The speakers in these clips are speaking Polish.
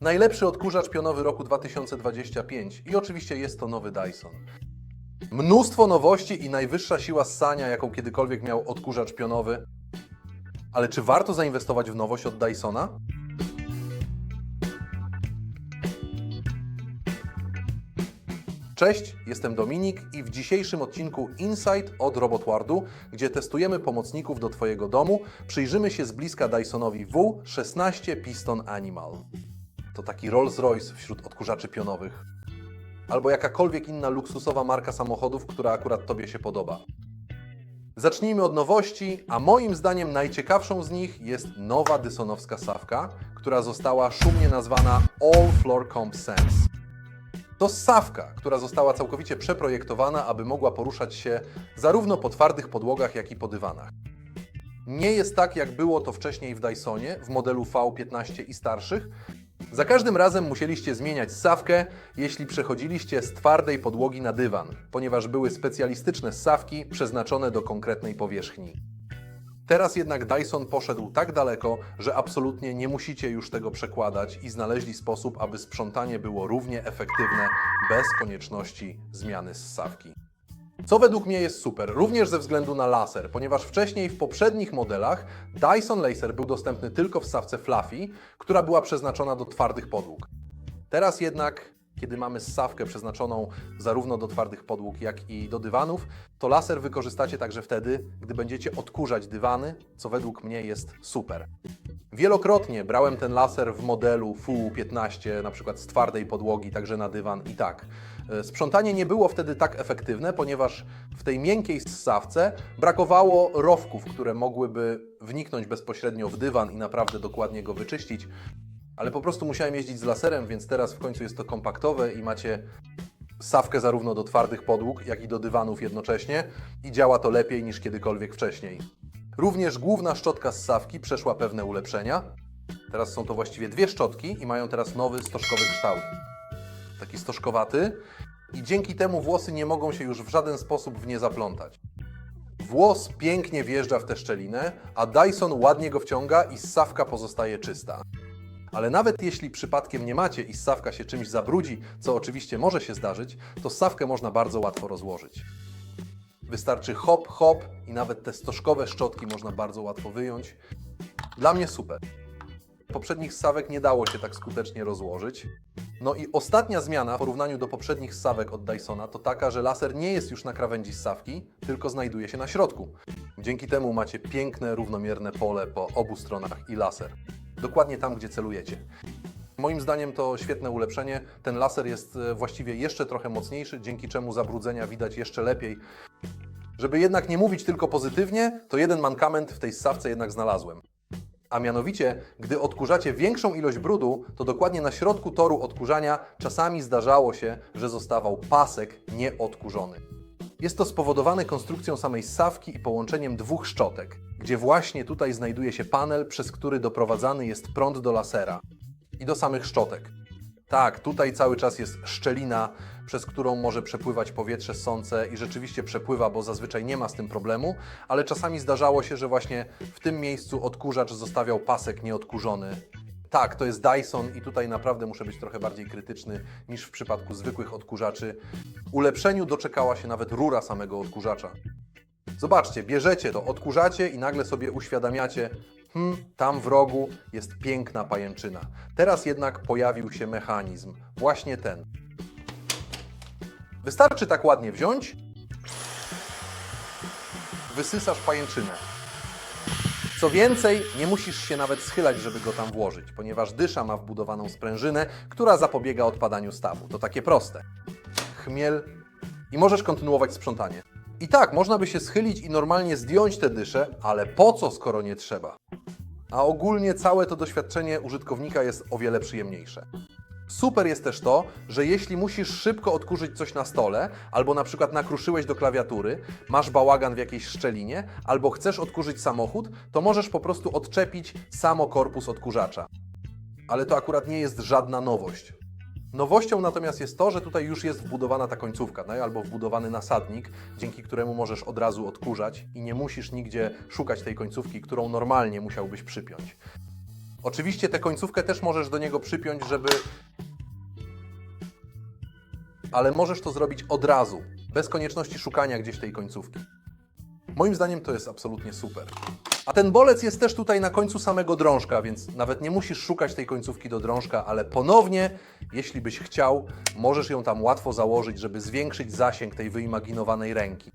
Najlepszy odkurzacz pionowy roku 2025 i oczywiście jest to nowy Dyson. Mnóstwo nowości i najwyższa siła ssania, jaką kiedykolwiek miał odkurzacz pionowy. Ale czy warto zainwestować w nowość od Dysona? Cześć, jestem Dominik i w dzisiejszym odcinku Insight od Robotwardu, gdzie testujemy pomocników do Twojego domu, przyjrzymy się z bliska Dysonowi W16 Piston Animal. To taki Rolls-Royce wśród odkurzaczy pionowych. Albo jakakolwiek inna luksusowa marka samochodów, która akurat Tobie się podoba. Zacznijmy od nowości, a moim zdaniem najciekawszą z nich jest nowa dysonowska sawka, która została szumnie nazwana All Floor Comp Sense. To ssawka, która została całkowicie przeprojektowana, aby mogła poruszać się zarówno po twardych podłogach, jak i po dywanach. Nie jest tak, jak było to wcześniej w Dysonie, w modelu V15 i starszych. Za każdym razem musieliście zmieniać ssawkę, jeśli przechodziliście z twardej podłogi na dywan, ponieważ były specjalistyczne ssawki przeznaczone do konkretnej powierzchni. Teraz jednak Dyson poszedł tak daleko, że absolutnie nie musicie już tego przekładać i znaleźli sposób, aby sprzątanie było równie efektywne bez konieczności zmiany ssawki. Co według mnie jest super, również ze względu na laser, ponieważ wcześniej w poprzednich modelach Dyson Laser był dostępny tylko w stawce Fluffy, która była przeznaczona do twardych podłóg. Teraz jednak, kiedy mamy ssawkę przeznaczoną zarówno do twardych podłóg, jak i do dywanów, to laser wykorzystacie także wtedy, gdy będziecie odkurzać dywany, co według mnie jest super. Wielokrotnie brałem ten laser w modelu FU15, na przykład z twardej podłogi, także na dywan i tak. E, Sprzątanie nie było wtedy tak efektywne, ponieważ w tej miękkiej ssawce brakowało rowków, które mogłyby wniknąć bezpośrednio w dywan i naprawdę dokładnie go wyczyścić. Ale po prostu musiałem jeździć z laserem, więc teraz w końcu jest to kompaktowe i macie sawkę zarówno do twardych podłóg, jak i do dywanów jednocześnie i działa to lepiej niż kiedykolwiek wcześniej. Również główna szczotka z sawki przeszła pewne ulepszenia. Teraz są to właściwie dwie szczotki i mają teraz nowy stożkowy kształt. Taki stożkowaty i dzięki temu włosy nie mogą się już w żaden sposób w nie zaplątać. Włos pięknie wjeżdża w tę szczelinę, a Dyson ładnie go wciąga i ssawka pozostaje czysta. Ale nawet jeśli przypadkiem nie macie i ssawka się czymś zabrudzi, co oczywiście może się zdarzyć, to ssawkę można bardzo łatwo rozłożyć. Wystarczy hop, hop i nawet te stożkowe szczotki można bardzo łatwo wyjąć. Dla mnie super. Poprzednich ssawek nie dało się tak skutecznie rozłożyć. No i ostatnia zmiana w porównaniu do poprzednich ssawek od Dysona to taka, że laser nie jest już na krawędzi ssawki, tylko znajduje się na środku. Dzięki temu macie piękne, równomierne pole po obu stronach i laser. Dokładnie tam, gdzie celujecie. Moim zdaniem to świetne ulepszenie. Ten laser jest e, właściwie jeszcze trochę mocniejszy, dzięki czemu zabrudzenia widać jeszcze lepiej. Żeby jednak nie mówić tylko pozytywnie, to jeden mankament w tej ssawce jednak znalazłem. A mianowicie, gdy odkurzacie większą ilość brudu, to dokładnie na środku toru odkurzania czasami zdarzało się, że zostawał pasek nieodkurzony. Jest to spowodowane konstrukcją samej ssawki i połączeniem dwóch szczotek, gdzie właśnie tutaj znajduje się panel, przez który doprowadzany jest prąd do lasera i do samych szczotek. Tak, tutaj cały czas jest szczelina, przez którą może przepływać powietrze ssące i rzeczywiście przepływa, bo zazwyczaj nie ma z tym problemu, ale czasami zdarzało się, że właśnie w tym miejscu odkurzacz zostawiał pasek nieodkurzony. Tak, to jest Dyson i tutaj naprawdę muszę być trochę bardziej krytyczny niż w przypadku zwykłych odkurzaczy. Ulepszeniu doczekała się nawet rura samego odkurzacza. Zobaczcie, bierzecie to, odkurzacie i nagle sobie uświadamiacie, hmm, tam w rogu jest piękna pajęczyna. Teraz jednak pojawił się mechanizm, właśnie ten. Wystarczy tak ładnie wziąć, wysysasz pajęczynę. Co więcej, nie musisz się nawet schylać, żeby go tam włożyć, ponieważ dysza ma wbudowaną sprężynę, która zapobiega odpadaniu stawu. To takie proste. Chmiel i możesz kontynuować sprzątanie. I tak, można by się schylić i normalnie zdjąć tę dyszę, ale po co, skoro nie trzeba? A ogólnie całe to doświadczenie użytkownika jest o wiele przyjemniejsze. Super jest też to, że jeśli musisz szybko odkurzyć coś na stole, albo na przykład nakruszyłeś do klawiatury, masz bałagan w jakiejś szczelinie, albo chcesz odkurzyć samochód, to możesz po prostu odczepić samo korpus odkurzacza. Ale to akurat nie jest żadna nowość. Nowością natomiast jest to, że tutaj już jest wbudowana ta końcówka, no, albo wbudowany nasadnik, dzięki któremu możesz od razu odkurzać i nie musisz nigdzie szukać tej końcówki, którą normalnie musiałbyś przypiąć. Oczywiście tę końcówkę też możesz do niego przypiąć, żeby... Ale możesz to zrobić od razu, bez konieczności szukania gdzieś tej końcówki. Moim zdaniem to jest absolutnie super. A ten bolec jest też tutaj na końcu samego drążka, więc nawet nie musisz szukać tej końcówki do drążka, ale ponownie, jeśli byś chciał, możesz ją tam łatwo założyć, żeby zwiększyć zasięg tej wyimaginowanej ręki.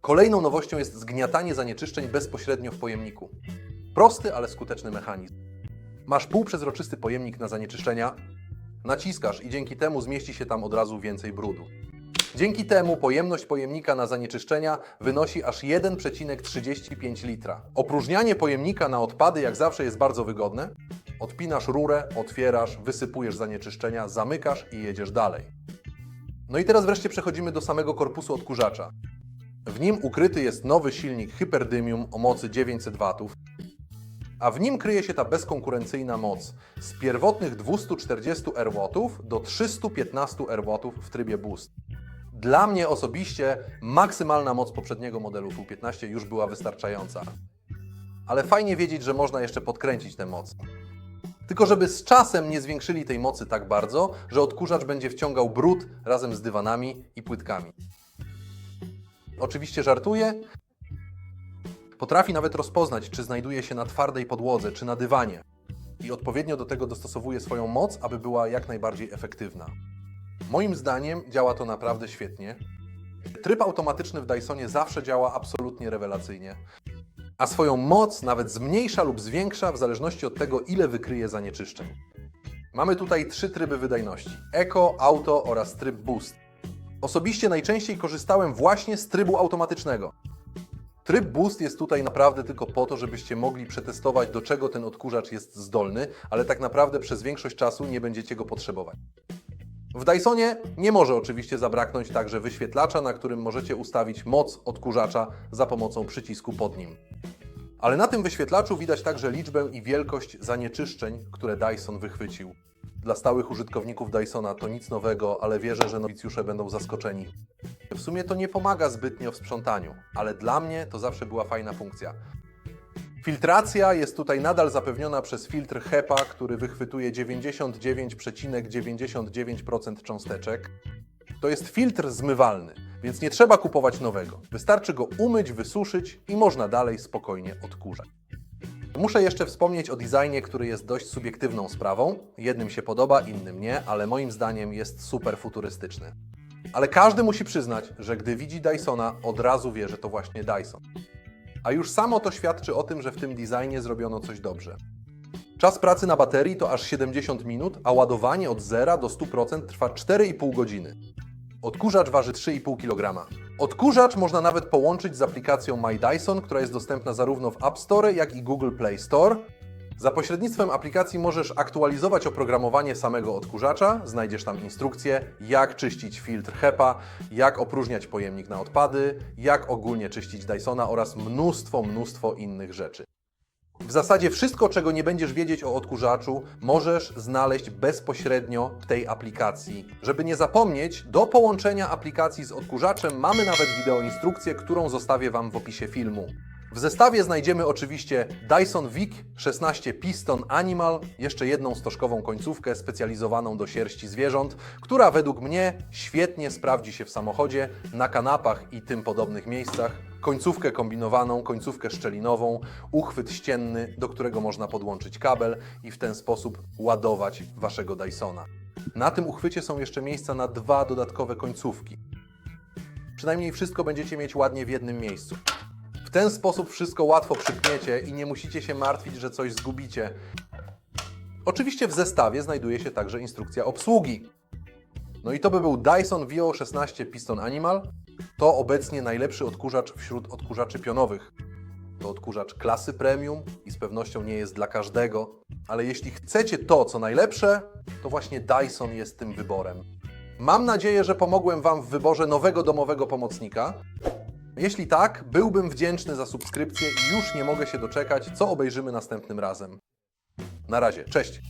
Kolejną nowością jest zgniatanie zanieczyszczeń bezpośrednio w pojemniku. Prosty, ale skuteczny mechanizm. Masz półprzezroczysty pojemnik na zanieczyszczenia, naciskasz i dzięki temu zmieści się tam od razu więcej brudu. Dzięki temu pojemność pojemnika na zanieczyszczenia wynosi aż 1,35 litra. Opróżnianie pojemnika na odpady jak zawsze jest bardzo wygodne. Odpinasz rurę, otwierasz, wysypujesz zanieczyszczenia, zamykasz i jedziesz dalej. No i teraz wreszcie przechodzimy do samego korpusu odkurzacza. W nim ukryty jest nowy silnik Hyperdymium o mocy 900 W, a w nim kryje się ta bezkonkurencyjna moc z pierwotnych 240 RW do 315 RW w trybie Boost. Dla mnie osobiście maksymalna moc poprzedniego modelu W15 już była wystarczająca. Ale fajnie wiedzieć, że można jeszcze podkręcić tę moc. Tylko żeby z czasem nie zwiększyli tej mocy tak bardzo, że odkurzacz będzie wciągał brud razem z dywanami i płytkami. Oczywiście żartuję. Potrafi nawet rozpoznać, czy znajduje się na twardej podłodze, czy na dywanie. I odpowiednio do tego dostosowuje swoją moc, aby była jak najbardziej efektywna. Moim zdaniem działa to naprawdę świetnie. Tryb automatyczny w Dysonie zawsze działa absolutnie rewelacyjnie, a swoją moc nawet zmniejsza lub zwiększa w zależności od tego, ile wykryje zanieczyszczeń. Mamy tutaj trzy tryby wydajności: Eco, Auto oraz tryb Boost. Osobiście najczęściej korzystałem właśnie z trybu automatycznego. Tryb Boost jest tutaj naprawdę tylko po to, żebyście mogli przetestować, do czego ten odkurzacz jest zdolny, ale tak naprawdę przez większość czasu nie będziecie go potrzebować. W Dysonie nie może oczywiście zabraknąć także wyświetlacza, na którym możecie ustawić moc odkurzacza za pomocą przycisku pod nim. Ale na tym wyświetlaczu widać także liczbę i wielkość zanieczyszczeń, które Dyson wychwycił. Dla stałych użytkowników Dysona to nic nowego, ale wierzę, że nowicjusze będą zaskoczeni. W sumie to nie pomaga zbytnio w sprzątaniu, ale dla mnie to zawsze była fajna funkcja. Filtracja jest tutaj nadal zapewniona przez filtr HEPA, który wychwytuje 99,99% cząsteczek. To jest filtr zmywalny, więc nie trzeba kupować nowego. Wystarczy go umyć, wysuszyć i można dalej spokojnie odkurzać. Muszę jeszcze wspomnieć o designie, który jest dość subiektywną sprawą. Jednym się podoba, innym nie, ale moim zdaniem jest super futurystyczny. Ale każdy musi przyznać, że gdy widzi Dysona, od razu wie, że to właśnie Dyson. A już samo to świadczy o tym, że w tym designie zrobiono coś dobrze. Czas pracy na baterii to aż 70 minut, a ładowanie od 0 do 100% trwa 4,5 godziny. Odkurzacz waży 3,5 kg. Odkurzacz można nawet połączyć z aplikacją My Dyson, która jest dostępna zarówno w App Store, jak i Google Play Store. Za pośrednictwem aplikacji możesz aktualizować oprogramowanie samego odkurzacza, znajdziesz tam instrukcje, jak czyścić filtr HEPA, jak opróżniać pojemnik na odpady, jak ogólnie czyścić Dysona oraz mnóstwo, mnóstwo innych rzeczy. W zasadzie wszystko, czego nie będziesz wiedzieć o odkurzaczu, możesz znaleźć bezpośrednio w tej aplikacji. Żeby nie zapomnieć, do połączenia aplikacji z odkurzaczem mamy nawet wideoinstrukcję, którą zostawię Wam w opisie filmu. W zestawie znajdziemy oczywiście Dyson VIC 16 Piston Animal, jeszcze jedną stożkową końcówkę specjalizowaną do sierści zwierząt, która według mnie świetnie sprawdzi się w samochodzie, na kanapach i tym podobnych miejscach. Końcówkę kombinowaną, końcówkę szczelinową, uchwyt ścienny, do którego można podłączyć kabel i w ten sposób ładować Waszego Dysona. Na tym uchwycie są jeszcze miejsca na dwa dodatkowe końcówki. Przynajmniej wszystko będziecie mieć ładnie w jednym miejscu. Ten sposób wszystko łatwo przypniecie i nie musicie się martwić, że coś zgubicie. Oczywiście w zestawie znajduje się także instrukcja obsługi. No i to by był Dyson VO 16 Piston Animal. To obecnie najlepszy odkurzacz wśród odkurzaczy pionowych. To odkurzacz klasy premium i z pewnością nie jest dla każdego, ale jeśli chcecie to, co najlepsze, to właśnie Dyson jest tym wyborem. Mam nadzieję, że pomogłem Wam w wyborze nowego domowego pomocnika. Jeśli tak, byłbym wdzięczny za subskrypcję i już nie mogę się doczekać, co obejrzymy następnym razem. Na razie, cześć!